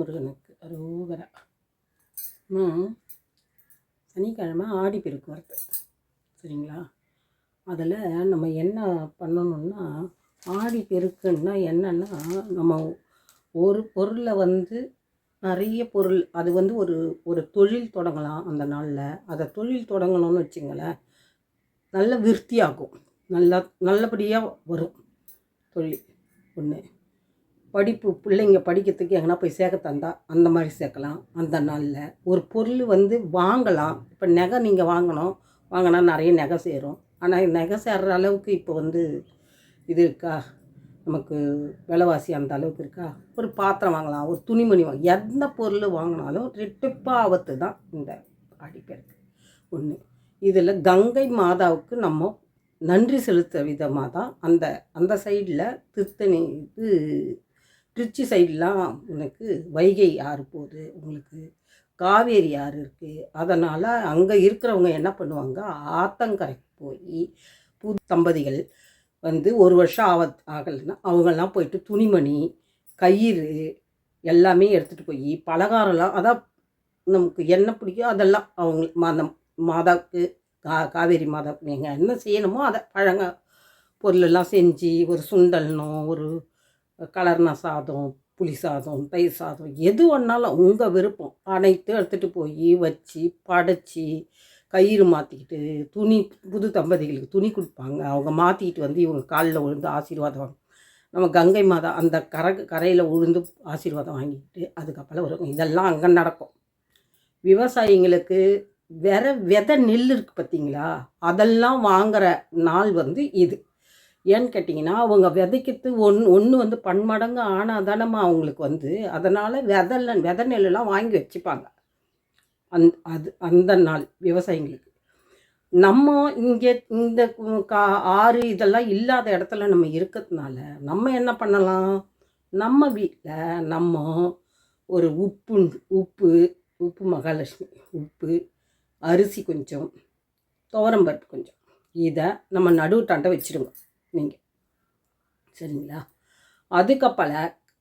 முருகனுக்கு அரோகரா. ம் சனிக்கிழமை ஆடி பெருக்கு வருது. சரிங்களா? அதில் நம்ம என்ன பண்ணணுன்னா ஆடி பெருக்குன்னா என்னன்னா நம்ம ஒரு பொருளை வந்து நிறைய பொருள் அது வந்து ஒரு ஒரு தொழில் தொடங்கலாம் அந்த நாளில். அதை தொழில் தொடங்கணும்னு வச்சுங்களேன் நல்ல விருத்தியாகும். நல்லா நல்லபடியாக வரும் தொழில் ஒன்று படிப்பு பிள்ளைங்க படிக்கிறதுக்கு எங்கன்னா போய் சேர்க்க தந்தா அந்த மாதிரி சேர்க்கலாம். அந்த நாளில் ஒரு பொருள் வந்து வாங்கலாம். இப்போ நகை நீங்கள் வாங்கணும். வாங்கினா நிறைய நகை சேரும். ஆனால் நகை சேர்ற அளவுக்கு இப்போ வந்து இது இருக்கா? நமக்கு விலைவாசி அந்த அளவுக்கு இருக்கா? ஒரு பாத்திரம் வாங்கலாம். ஒரு துணிமணி வாங்க எந்த பொருள் வாங்கினாலும் ரெட்டிப்பாக ஆபத்து தான் இந்த அடிப்பெருக்கு. ஒன்று இதில் கங்கை மாதாவுக்கு நம்ம நன்றி செலுத்த விதமாக தான் அந்த அந்த சைடில் திருத்தணி இது திருச்சி சைட்லாம் உனக்கு வைகை ஆறு போகுது உங்களுக்கு காவேரி ஆறு இருக்குது அதனால் அங்கே இருக்கிறவங்க என்ன பண்ணுவாங்க? ஆத்தங்கரைக்கு போய் புது தம்பதிகள் வந்து ஒரு வருஷம் ஆவ ஆகலைன்னா அவங்கெல்லாம் போயிட்டு துணிமணி கயிறு எல்லாமே எடுத்துகிட்டு போய் பலகாரம்லாம் அதான் நமக்கு என்ன பிடிக்கும் அதெல்லாம் அவங்க மாதம் மாதாவுக்கு கா காவேரி மாதா நீங்கள் என்ன செய்யணுமோ அதை பழங்க பொருளெல்லாம் செஞ்சு ஒரு சுண்டல்னோ ஒரு கலர்ன சாதம் புளி சாதம் தயிர் சாதம் எது வேணாலும் உங்கள் விருப்பம். அனைத்தும் எடுத்துகிட்டு போய் வச்சு படைச்சி கயிறு மாற்றிக்கிட்டு துணி புது தம்பதிகளுக்கு துணி கொடுப்பாங்க. அவங்க மாற்றிக்கிட்டு வந்து இவங்க காலில் விழுந்து ஆசீர்வாதம் வாங்க நம்ம கங்கை மாதா அந்த கரை கரையில் உழுந்து ஆசீர்வாதம் வாங்கிக்கிட்டு அதுக்கப்புறம் வரும். இதெல்லாம் அங்கே நடக்கும். விவசாயிங்களுக்கு வேற விதை நெல் இருக்குது பார்த்தீங்களா அதெல்லாம் வாங்குகிற நாள் வந்து இது. ஏன்னு கேட்டிங்கன்னா அவங்க விதைக்கிறது ஒன்று ஒன்று வந்து பன்மடங்கு ஆனால் தானம்மா அவங்களுக்கு வந்து. அதனால் விதல்ல விதை நெல்லாம் வாங்கி வச்சுப்பாங்க. அந் அது அந்த நாள் விவசாயிங்களுக்கு. நம்ம இங்கே இந்த கா ஆறு இதெல்லாம் இல்லாத இடத்துல நம்ம இருக்கிறதுனால நம்ம என்ன பண்ணலாம்? நம்ம வீட்டில் நம்ம ஒரு உப்பு உப்பு உப்பு மகாலட்சுமி உப்பு அரிசி கொஞ்சம் துவரம்பருப்பு கொஞ்சம். இதை நம்ம நடுவுட்டாண்ட வச்சுருங்க. நீங்கள் சரிங்களா? அதுக்கப்புற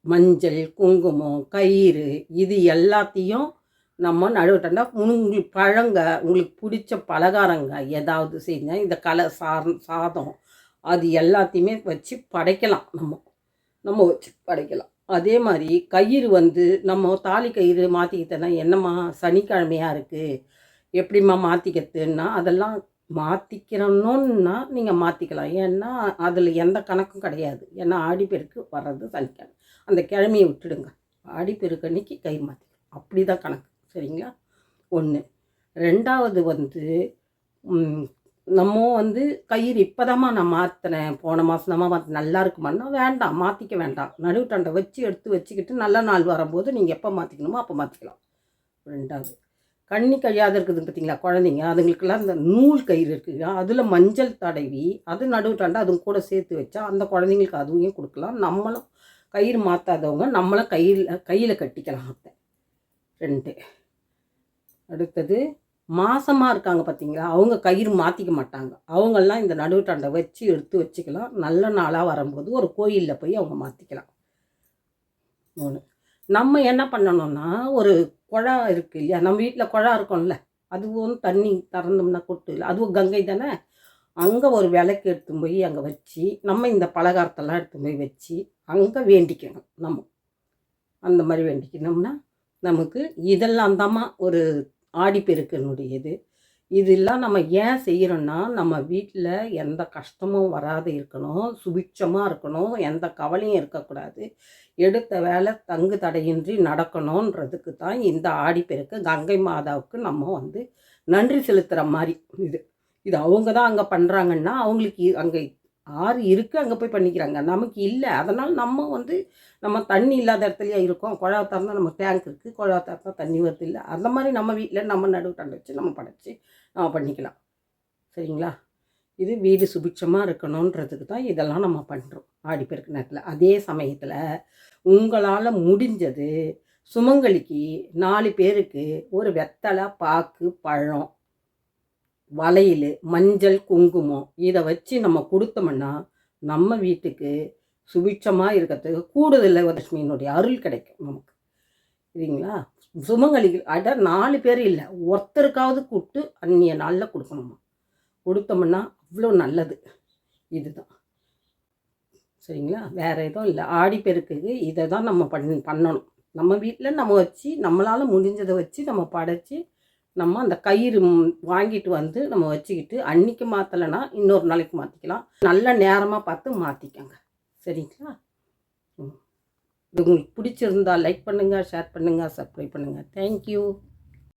மஞ்சள் குங்குமம் கயிறு இது எல்லாத்தையும் நம்ம நடுவுட்டா உங்களுக்கு பழங்க உங்களுக்கு பிடிச்ச பலகாரங்க ஏதாவது செஞ்சால் இந்த கலை சார் சாதம் அது எல்லாத்தையுமே வச்சு படைக்கலாம் நம்ம. நம்ம வச்சு படைக்கலாம். அதே மாதிரி கயிறு வந்து நம்ம தாலி கயிறு மாற்றிக்கிட்டேன்னா என்னம்மா? சனிக்கிழமையாக இருக்குது எப்படிம்மா மாற்றிக்கிறதுன்னா அதெல்லாம் மாற்றிக்கிறணுன்னா நீங்கள் மாற்றிக்கலாம் ஏன்னா அதில் எந்த கணக்கும் கிடையாது. ஏன்னா ஆடிப்பெருக்கு வர்றது சனிக்கிழமை. அந்த கிழமையை விட்டுடுங்க. ஆடிப்பெருக்கு அன்னைக்கு கயிறு மாற்றிக்கலாம் அப்படி தான் கணக்கு. சரிங்களா? ஒன்று ரெண்டாவது வந்து நம்ம வந்து கயிறு இப்போதாம்மா நான் மாற்றினேன் போன மாதம் தான் மாற்ற நல்லா இருக்குமான்னா வேண்டாம். மாற்றிக்க வேண்டாம். நடுவுட்டண்டை வச்சு எடுத்து வச்சுக்கிட்டு நல்ல நாள் வரும்போது நீங்கள் எப்போ மாற்றிக்கணுமோ அப்போ மாற்றிக்கலாம் ரெண்டாவது. கண்ணி கழியாத இருக்குது பார்த்தீங்களா குழந்தைங்க? அதுங்களுக்கெல்லாம் இந்த நூல் கயிறு இருக்குது அதில் மஞ்சள் தடவி அது நடுவுட்டாண்டா அதுவும் கூட சேர்த்து வச்சா அந்த குழந்தைங்களுக்கு அதுவும் கொடுக்கலாம்? நம்மளும் கயிறு மாற்றாதவங்க நம்மளும் கையில் கையில் கட்டிக்கலாம் அதை ரெண்டு. அடுத்தது மாசமாக இருக்காங்க பார்த்தீங்களா அவங்க கயிறு மாற்றிக்க மாட்டாங்க. அவங்கெல்லாம் இந்த நடுவுட்டாண்டை வச்சு எடுத்து வச்சுக்கலாம். நல்ல நாளாக வரும்போது ஒரு கோயிலில் போய் அவங்க மாற்றிக்கலாம் மூணு. நம்ம என்ன பண்ணணும்னா ஒரு குழா இருக்கு இல்லையா? நம்ம வீட்டில் குழா இருக்கும்ல. அதுவும் தண்ணி திறந்தோம்னா கொட்டு இல்லை. அதுவும் கங்கை தானே? அங்கே ஒரு விளக்கு எடுத்து போய் அங்கே வச்சு நம்ம இந்த பலகாரத்தெல்லாம் எடுத்து போய் வச்சு அங்கே வேண்டிக்கணும் நம்ம. அந்த மாதிரி வேண்டிக்கணும்னா நமக்கு இதெல்லாம் தாம்மா ஒரு ஆடிப்பெருக்கினுடையது. இதெல்லாம் நம்ம ஏன் செய்கிறோன்னா நம்ம வீட்டில் எந்த கஷ்டமும் வராது இருக்கணும் சுபிட்சமாக இருக்கணும் எந்த கவலையும் இருக்கக்கூடாது. எடுத்த வேலை தங்கு தடையின்றி நடக்கணுன்றதுக்கு தான் இந்த ஆடிப்பெருக்கு கங்கை மாதாவுக்கு நம்ம வந்து நன்றி செலுத்துகிற மாதிரி இது. இது அவங்க தான் அங்கே பண்ணுறாங்கன்னா அவங்களுக்கு அங்கே ஆறு இருக்குது அங்கே போய் பண்ணிக்கிறாங்க. நமக்கு இல்லை. அதனால் நம்ம வந்து நம்ம தண்ணி இல்லாத இடத்துலையே இருக்கோம். குழா திறந்தா நம்ம டேங்க் இருக்குது குழா திறந்தா தண்ணி வருது இல்லை. அந்த மாதிரி நம்ம வீட்டில் நம்ம நடுவுட்டாண்டு வச்சு நம்ம படைச்சி நம்ம பண்ணிக்கலாம். சரிங்களா? இது வீடு சுபிட்சமாக இருக்கணுன்றதுக்கு தான் இதெல்லாம் நம்ம பண்ணுறோம் ஆடிப்பெருக்கு நேரத்தில். அதே சமயத்தில் உங்களால் முடிஞ்சது சுமங்கலிக்கு நாலு பேருக்கு ஒரு வெத்தலை பாக்கு பழம் வளையல் மஞ்சள் குங்குமம் இதை வச்சு நம்ம கொடுத்தோம்னா நம்ம வீட்டுக்கு சுபிட்சமாக இருக்கிறதுக்கு கூடுதல் லட்சுமியினுடைய அருள் கிடைக்கும் நமக்கு. சரிங்களா? சுமங்கலிகள் அட நாலு பேர் இல்லை. ஒருத்தருக்காவது கூப்பிட்டு அந்நிய நாளில் கொடுக்கணுமா? கொடுத்தோம்னா அவ்வளோ நல்லது. இதுதான். சரிங்களா? வேறு எதுவும் இல்லை. ஆடிப்பெருக்குக்கு இதை தான் நம்ம பண் பண்ணணும். நம்ம வீட்டில் நம்ம வச்சு நம்மளால் முடிஞ்சதை வச்சு நம்ம படைச்சி நம்ம அந்த கயிறு வாங்கிட்டு வந்து நம்ம வச்சுக்கிட்டு அன்னைக்கு மாற்றலைன்னா இன்னொரு நாளைக்கு மாற்றிக்கலாம் நல்ல நேரமாக பார்த்து மாற்றிக்கோங்க சரிங்களா? ம். இது உங்களுக்கு பிடிச்சிருந்தா லைக் பண்ணுங்கள் ஷேர் பண்ணுங்கள் சப்ஸ்கிரைப் பண்ணுங்கள் தேங்க்யூ